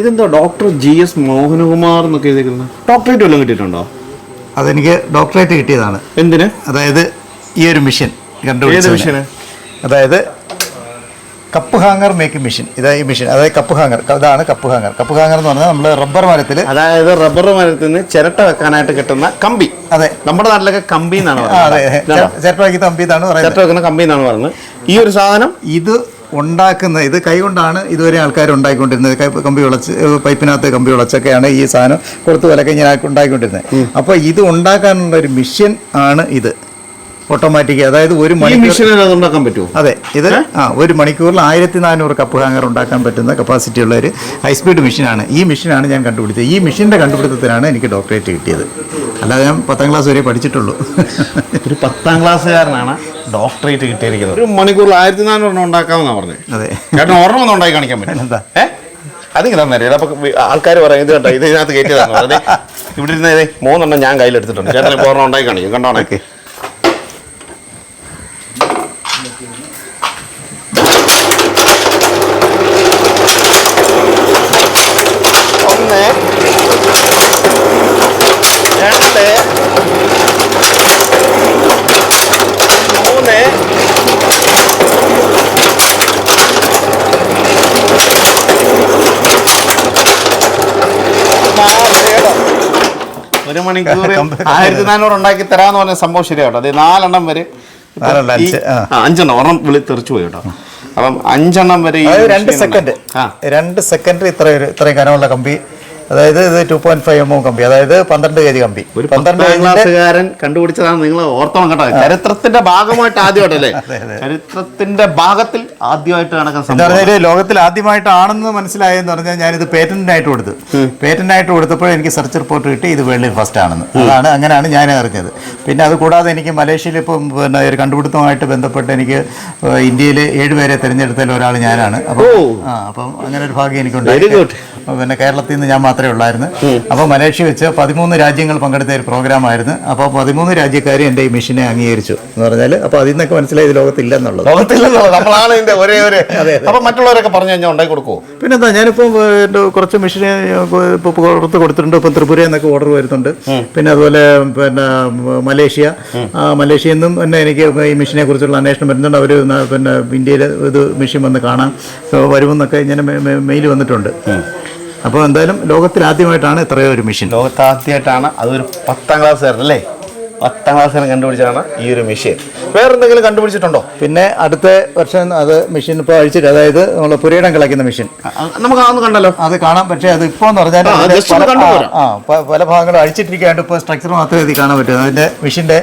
ഇതെന്തോ doctor G S Mohanakumar എന്നൊക്കെ എഴുതിയിരിക്കുന്നത് ഡോക്ടറേറ്റ് വല്ലതും കിട്ടിയിട്ടുണ്ടോ? അതെനിക്ക് ഡോക്ടറേറ്റ് കിട്ടിയതാണ്. എന്തിന്? അതായത് ഈ ഒരു മിഷൻ കണ്ടുപിടിച്ചത് മിഷന്? അതായത് കപ്പ് ഹാങ്ങർ മേക്കിംഗ് മെഷീൻ. ഇതാ ഈ മെഷീൻ. അതായത് കപ്പ് ഹാങ്ങർ. ഇതാണ് കപ്പ് ഹാങ്ങർ. കപ്പ് ഹാങ്ങർ എന്ന് പറഞ്ഞാൽ നമ്മൾ റബ്ബർ മരത്തിൽ അതായത് റബ്ബർ മരത്തിൽ നിന്ന് ചിരട്ട വെക്കാനായിട്ട് കിട്ടുന്ന കമ്പി. അതെ. നമ്മുടെ നാട്ടിലൊക്കെ കമ്പി എന്നാണ് പറയുന്നത്. ചിരട്ടമാക്കി തമ്പി എന്നാണ് പറയുന്നത്. ചിരട്ട വെക്കുന്ന കമ്പി എന്നാണ് പറയുന്നത്. ഈ ഒരു സാധനം ഇത് ഉണ്ടാക്കുന്ന ഇത് കൈകൊണ്ടാണ് ഇതുവരെ ആൾക്കാർ ഉണ്ടാക്കിക്കൊണ്ടിരുന്നത് കമ്പി വിളച്ച് പൈപ്പിനകത്ത് കമ്പി വിളച്ചൊക്കെയാണ് ഈ സാധനം കൊടുത്ത് വിലക്കെ ഞാൻ ഉണ്ടാക്കിക്കൊണ്ടിരുന്നത് അപ്പോൾ ഇത് ഉണ്ടാക്കാനുള്ള ഒരു മിഷ്യൻ ആണ് ഇത്. ഓട്ടോമാറ്റിക് അതായത് ഒരു മണിക്കൂർ ഉണ്ടാക്കാൻ പറ്റുമോ? അതെ. ഇത് ആ ഒരു മണിക്കൂറിൽ ആയിരത്തി നാനൂറ് കപ്പ് ഹാങ്ങർ ഉണ്ടാക്കാൻ പറ്റുന്ന കപ്പാസിറ്റി ഉള്ള ഒരു ഹൈസ്പീഡ് മെഷീനാണ് ഈ മെഷീനാണ് ഞാൻ കണ്ടുപിടിച്ചത്. ഈ മെഷീന്റെ കണ്ടുപിടുത്തത്തിനാണ് എനിക്ക് ഡോക്ടറേറ്റ് കിട്ടിയത്. അല്ലാതെ ഞാൻ പത്താം ക്ലാസ് വരെ പഠിച്ചിട്ടുള്ളൂ. ഒരു പത്താം ക്ലാസ്സുകാരനാണ് ഡോക്ടറേറ്റ് കിട്ടിയിരിക്കുന്നത്. ഒരു മണിക്കൂറിൽ ആയിരത്തി നാനൂറ് ഉണ്ടാക്കാമെന്നാ പറഞ്ഞത് അതെ. ചേട്ടൻ ഒരെണ്ണം ഒന്ന് ഉണ്ടാക്കി കാണിക്കാൻ പറ്റും എന്താ അതിങ്ങനെ തന്നെ അപ്പൊ ആൾക്കാർ പറയും ഇത് കണ്ടോ ഇത് ഇതിനകത്ത് കയറ്റിയതാണ് ഇവിടെ ഇരുന്നേ മൂന്നെണ്ണം ഞാൻ കയ്യിലെടുത്തിട്ടുണ്ട്. ചേട്ടൻ ഓർമ്മ ഒരെണ്ണം ഉണ്ടാക്കി കാണിക്കും. കണ്ടോണേ ഒരു മണിക്കൂർ ആയിരത്തി നാനൂറ് ഉണ്ടാക്കി തരാന്ന് പറഞ്ഞ സംഭവം ശരിയാട്ടോ. അതായത് നാലെണ്ണം വരെ അഞ്ചെണ്ണം. ഒരെണ്ണം വിളി തെറിച്ചു പോയി കേട്ടോ. അപ്പം അഞ്ചെണ്ണം വരെ രണ്ട് സെക്കൻഡ് രണ്ട് സെക്കൻഡ് ഇത്ര ഇത്രയും കനമുള്ള കമ്പി അതായത് ഇത് ടു പോയിന്റ് ഫൈവ് എം കമ്പി അതായത് പന്ത്രണ്ട് കെ ജി കമ്പി. ഒരു പന്ത്രണ്ട് ക്ലാസ്സുകാരൻ കണ്ടുപിടിച്ചതാണ് നിങ്ങൾ ഓർത്തോണം കേട്ടോ. ചരിത്രത്തിന്റെ ഭാഗമായിട്ട് ആദ്യമായിട്ടല്ലേ? ചരിത്രത്തിന്റെ ഭാഗത്തിൽ ആദ്യമായിട്ട് നടക്കുന്ന ലോകത്തിൽ ആദ്യമായിട്ടാണെന്ന് മനസ്സിലായെന്ന് പറഞ്ഞാൽ ഞാനിത് പേറ്റന്റിനായിട്ട് കൊടുത്തു. പേറ്റന്റായിട്ട് കൊടുത്തപ്പോൾ എനിക്ക് സെർച്ച് റിപ്പോർട്ട് കിട്ടി ഇത് വേൾഡിൽ ഫസ്റ്റ് ആണെന്ന്. അതാണ് അങ്ങനെയാണ് ഞാൻ അറിഞ്ഞത്. പിന്നെ അത് കൂടാതെ എനിക്ക് മലേഷ്യയിൽ ഇപ്പം പിന്നെ ഒരു കണ്ടുപിടുത്തമായിട്ട് ബന്ധപ്പെട്ട് എനിക്ക് ഇന്ത്യയിൽ ഏഴുപേരെ തിരഞ്ഞെടുത്തതിൽ ഒരാൾ ഞാനാണ്. അപ്പോൾ ആ അപ്പം അങ്ങനെ ഒരു ഭാഗ്യം എനിക്കുണ്ടായി. അപ്പോൾ പിന്നെ കേരളത്തിൽ നിന്ന് ഞാൻ മാത്രമേ ഉള്ളായിരുന്നു. അപ്പോൾ മലേഷ്യ വെച്ച് പതിമൂന്ന് രാജ്യങ്ങൾ പങ്കെടുത്ത ഒരു പ്രോഗ്രാം ആയിരുന്നു അപ്പോൾ പതിമൂന്ന് രാജ്യക്കാർ എന്റെ ഈ മിഷനെ അംഗീകരിച്ചു എന്ന് പറഞ്ഞാൽ അപ്പോൾ അതിൽ നിന്നൊക്കെ മനസ്സിലായി ലോകത്തില്ലെന്നുള്ളത്. ലോകത്തില്ലെന്നോ നമ്മളാണ് ഇതിന്റെ ഒരേ ഒരു അതെ. അപ്പൊ മറ്റുള്ളവരൊക്കെ പറഞ്ഞു കഴിഞ്ഞാൽ ഉണ്ടാക്കി കൊടുക്കുവോ? പിന്നെന്താ ഞാനിപ്പോൾ കുറച്ച് മിഷനെ ഇപ്പോൾ പുറത്ത് കൊടുത്തിട്ടുണ്ട്. ഇപ്പം ത്രിപുരയിൽ നിന്നൊക്കെ ഓർഡർ വരുന്നുണ്ട്. പിന്നെ അതുപോലെ പിന്നെ മലേഷ്യ. മലേഷ്യയിൽ നിന്നും തന്നെ എനിക്ക് ഈ മിഷനെ കുറിച്ചുള്ള അന്വേഷണം വരുന്നുണ്ട്. അവർ പിന്നെ ഇന്ത്യയിൽ ഇത് മിഷൻ വന്ന് കാണാൻ ഏ, വരുമെന്നൊക്കെ ഇങ്ങനെ മെയിൽ വന്നിട്ടുണ്ട്. അപ്പോൾ എന്തായാലും ലോകത്തിൽ ആദ്യമായിട്ടാണ് ഇത്രയോ ഒരു മെഷീൻ ലോകത്ത് ആദ്യമായിട്ടാണ് അതൊരു പത്താം ക്ലാസ് അല്ലേ? പത്താം ക്ലാസ്സുകാരൻ കണ്ടുപിടിച്ചതാണ് ഈ ഒരു മെഷീൻ വേറെന്തെങ്കിലും കണ്ടുപിടിച്ചിട്ടുണ്ടോ? പിന്നെ അടുത്ത വർഷം അത് മെഷീൻ ഇപ്പോൾ അഴിച്ചിട്ട് അതായത് നമ്മൾ പുരയിടം കിളയ്ക്കുന്ന മെഷീൻ നമുക്ക് അതൊന്നും കണ്ടല്ലോ. അത് കാണാം. പക്ഷേ അത് ഇപ്പോൾ എന്ന് പറഞ്ഞാൽ ആ, പല- ഭാഗങ്ങളും അഴിച്ചിട്ടിരിക്കാണ്ട് ഇപ്പോൾ സ്ട്രക്ചർ മാത്രമേ ഇത് കാണാൻ പറ്റൂ അതിന്റെ മെഷീന്റെ